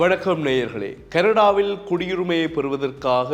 வணக்கம் நேயர்களே கனடாவில் குடியுரிமையை பெறுவதற்காக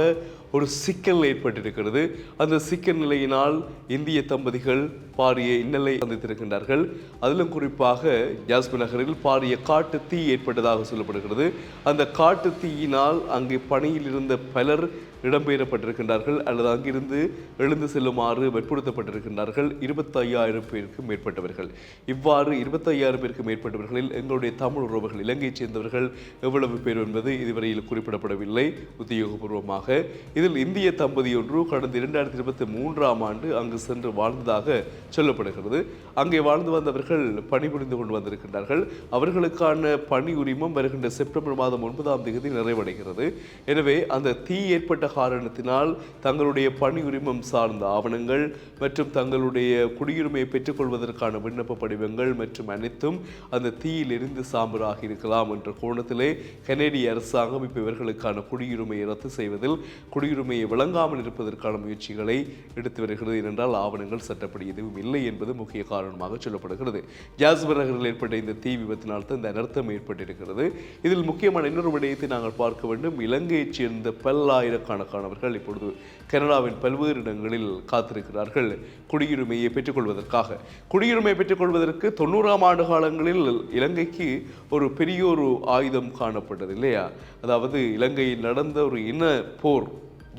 ஒரு சிக்கல் ஏற்பட்டிருக்கிறது. அந்த சிக்கல் நிலையினால் இந்திய தம்பதிகள் பாரிய இன்னலை சந்தித்திருக்கின்றார்கள். அதிலும் குறிப்பாக ஜாஸ்மின் நகரில் பாரிய காட்டு தீ ஏற்பட்டதாக சொல்லப்படுகிறது. அந்த காட்டு தீயினால் அங்கே பணியில் இருந்த பலர் இடம்பெயரப்பட்டிருக்கின்றார்கள் அல்லது அங்கிருந்து எழுந்து செல்லுமாறு வற்புறுத்தப்பட்டிருக்கின்றார்கள். இருபத்தையாயிரம் பேருக்கு மேற்பட்டவர்கள். இவ்வாறு இருபத்தையாயிரம் பேருக்கு மேற்பட்டவர்களில் எங்களுடைய தமிழ் உறவுகள் இலங்கையைச் சேர்ந்தவர்கள் எவ்வளவு பேர் என்பது இதுவரையில் குறிப்பிடப்படவில்லை. உத்தியோகபூர்வமாக இதில் இந்திய தம்பதி ஒன்று கடந்த இரண்டாயிரத்தி இருபத்தி மூன்றாம் ஆண்டு அங்கு சென்று வாழ்ந்ததாக சொல்லப்படுகிறது. அங்கே வாழ்ந்து வந்தவர்கள் பணிபுரிந்து கொண்டு வந்திருக்கின்றார்கள். அவர்களுக்கான பணி உரிமம் வருகின்ற செப்டம்பர் மாதம் ஒன்பதாம் தேதி நிறைவடைகிறது. எனவே அந்த தீ ஏற்பட்ட காரணத்தினால் தங்களுடைய பணி உரிமம் சார்ந்த ஆவணங்கள் மற்றும் தங்களுடைய குடியுரிமையை பெற்றுக்கொள்வதற்கான விண்ணப்ப படிவங்கள் மற்றும் அனைத்தும் அந்த தீயில் எரிந்து சாம்பலாகி இருக்கலாம் என்ற கோணத்திலே கனேடிய அரசாங்கம் இப்போ இவர்களுக்கான குடியுரிமையை ரத்து செய்வதில் குடியுரிமையை விளங்காமல் இருப்பதற்கான முயற்சிகளை எடுத்து வருகிறது ஏனென்றால் ஆவணங்கள் சட்டப்படி எதுவும் இல்லை என்பது முக்கிய காரணமாக சொல்லப்படுகிறது. ஜாஸ்பர் நகரில் ஏற்பட்ட இந்த தீ விபத்தினால் தான் இந்த அனர்த்தம் ஏற்பட்டிருக்கிறது. இதில் முக்கியமான இன்னொரு விடயத்தை நாங்கள் பார்க்க வேண்டும். இலங்கையைச் சேர்ந்த பல்லாயிரக்கணக்கானவர்கள் இப்பொழுது கனடாவின் பல்வேறு இடங்களில் காத்திருக்கிறார்கள் குடியுரிமையை பெற்றுக்கொள்வதற்காக. குடியுரிமை பெற்றுக்கொள்வதற்கு தொண்ணூறாம் ஆண்டு காலங்களில் இலங்கைக்கு ஒரு பெரிய ஒரு ஆயுதம் காணப்பட்டது இல்லையா? அதாவது இலங்கையில் நடந்த ஒரு இன போர்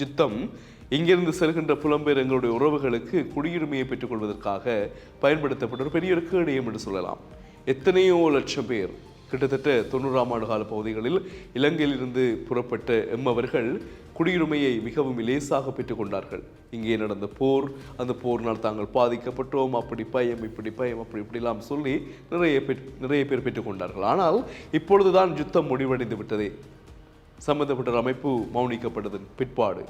யுத்தம் இங்கிருந்து செல்கின்ற புலம்பெயர் எங்களுடைய உறவுகளுக்கு குடியுரிமையை பெற்றுக்கொள்வதற்காக பயன்படுத்தப்பட்ட ஒரு பெரிய ஒரு கேடயம் என்று சொல்லலாம். எத்தனையோ லட்சம் பேர் கிட்டத்தட்ட தொண்ணூறாம் ஆண்டு கால பகுதிகளில் இலங்கையிலிருந்து புறப்பட்ட எம்மவர்கள் குடியுரிமையை மிகவும் லேசாக பெற்றுக்கொண்டார்கள். இங்கே நடந்த போர் அந்த போரினால் தாங்கள் பாதிக்கப்பட்டோம் அப்படி பயம் இப்படி பயம் அப்படி இப்படிலாம் சொல்லி நிறைய பேர் நிறைய பேர் பெற்றுக்கொண்டார்கள். ஆனால் இப்பொழுதுதான் யுத்தம் முடிவடைந்து விட்டதே. சம்பந்தப்பட்ட அமைப்பு மௌனிக்கப்பட்டதன் பிற்பாடு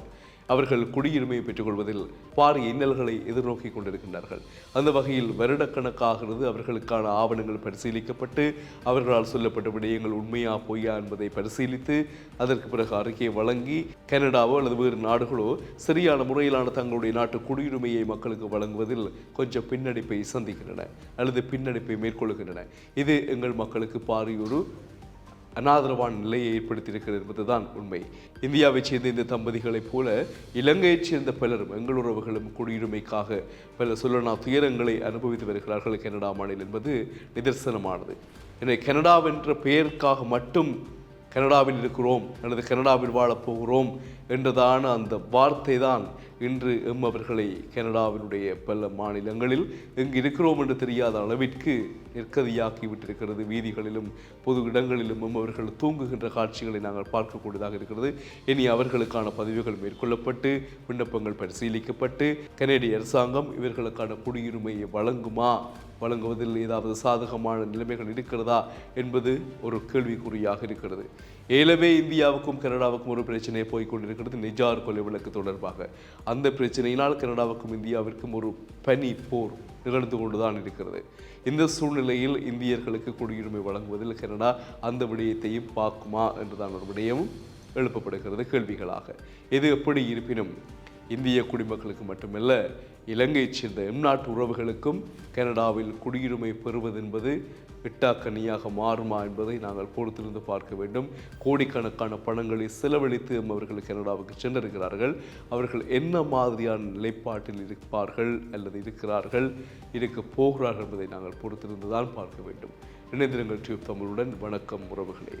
அவர்கள் குடியுரிமையை பெற்றுக்கொள்வதில் பாரிய இன்னல்களை எதிர்நோக்கி கொண்டிருக்கின்றார்கள். அந்த வகையில் வருடக்கணக்காகிறது அவர்களுக்கான ஆவணங்கள் பரிசீலிக்கப்பட்டு அவர்களால் சொல்லப்பட்ட விடயங்கள் உண்மையா பொய்யா என்பதை பரிசீலித்து அதற்கு பிறகு அறிக்கையை வழங்கி கனடாவோ அல்லது வேறு நாடுகளோ சரியான முறையிலான தங்களுடைய நாட்டு குடியுரிமையை மக்களுக்கு வழங்குவதில் கொஞ்சம் பின்னடைப்பை சந்திக்கின்றன அல்லது பின்னடைப்பை மேற்கொள்கின்றன. இது எங்கள் மக்களுக்கு பாரியொரு அனாதரவான நிலையை ஏற்படுத்தியிருக்கிறது என்பதுதான் உண்மை. இந்தியாவைச் சேர்ந்த இந்த தம்பதிகளைப் போல இலங்கையைச் சேர்ந்த பலரும் எங்கள் உறவுகளும் குடியுரிமைக்காக பல சொல்லனா துயரங்களை அனுபவித்து வருகிறார்கள். கனடா மாநிலம் என்பது நிதர்சனமானது. எனவே கனடாவென்ற பெயருக்காக மட்டும் கனடாவில் இருக்கிறோம் அல்லது கனடாவில் வாழப் போகிறோம் என்றதான அந்த வார்த்தை தான் இன்று எம் அவர்களை கனடாவினுடைய பல மாநிலங்களில் எங்கு இருக்கிறோம் என்று தெரியாத அளவிற்கு நிற்கதியாக்கி விட்டிருக்கிறது. வீதிகளிலும் பொது இடங்களிலும் எம் அவர்கள் தூங்குகின்ற காட்சிகளை நாங்கள் பார்க்கக்கூடியதாக இருக்கிறது. இனி அவர்களுக்கான பதிவுகள் மேற்கொள்ளப்பட்டு விண்ணப்பங்கள் பரிசீலிக்கப்பட்டு கனேடிய அரசாங்கம் இவர்களுக்கான குடியுரிமையை வழங்குமா வழங்குவதில் ஏதாவது சாதகமான நிலைமைகள் இருக்கிறதா என்பது ஒரு கேள்விக்குறியாக இருக்கிறது. ஏலவே இந்தியாவுக்கும் கனடாவுக்கும் ஒரு பிரச்சனை போய்க்கொண்டிருக்கிறது நிஜார் கொலை விளக்கு தொடர்பாக. அந்த பிரச்சனையினால் கனடாவுக்கும் இந்தியாவிற்கும் ஒரு பனி போர் நிகழ்ந்து கொண்டுதான் இருக்கிறது. இந்த சூழ்நிலையில் இந்தியர்களுக்கு குடியுரிமை வழங்குவதில் கனடா அந்த விடயத்தையும் பார்க்குமா என்றுதான் ஒரு விடயமும் எழுப்பப்படுகிறது கேள்விகளாக. எது எப்படி இருப்பினும் இந்திய குடிமக்களுக்கு மட்டுமல்ல இலங்கையைச் சேர்ந்த எம் நாட்டு உறவுகளுக்கும் கனடாவில் குடியுரிமை பெறுவது என்பது மாறுமா என்பதை நாங்கள் பொறுத்திருந்து பார்க்க வேண்டும். கோடிக்கணக்கான பணங்களை செலவழித்து அவர்கள் கனடாவுக்கு சென்றிருக்கிறார்கள். அவர்கள் என்ன மாதிரியான நிலைப்பாட்டில் இருப்பார்கள் அல்லது இருக்கிறார்கள் இருக்க போகிறார்கள் என்பதை நாங்கள் பொறுத்திருந்து தான் பார்க்க வேண்டும். இணைந்திருங்கள் டியூப் தமிழுடன். வணக்கம் உறவுகளே.